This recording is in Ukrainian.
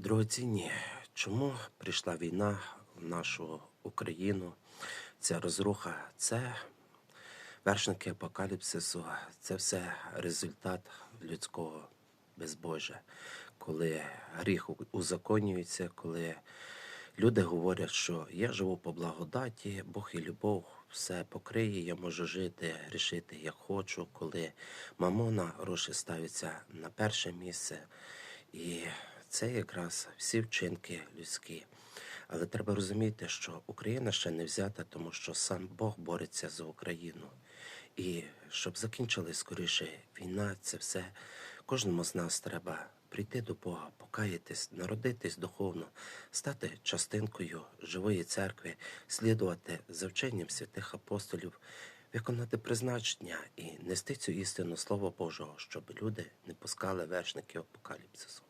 Дорогоцінні, чому прийшла війна в нашу Україну? Ця розруха, це вершники апокаліпсису, це все результат людського безбожжя, коли гріх узаконюється, коли люди говорять, що я живу по благодаті, Бог і любов все покриє, я можу жити, грішити як хочу, коли мамона гроші ставиться на перше місце. І це якраз всі вчинки людські. Але треба розуміти, що Україна ще не взята, тому що сам Бог бореться за Україну. І щоб закінчилась скоріше війна, це все кожному з нас треба прийти до Бога, покаятись, народитись духовно, стати частинкою живої церкви, слідувати за вченням святих апостолів, виконати призначення і нести цю істину Слова Божого, щоб люди не пускали вершників апокаліпсису.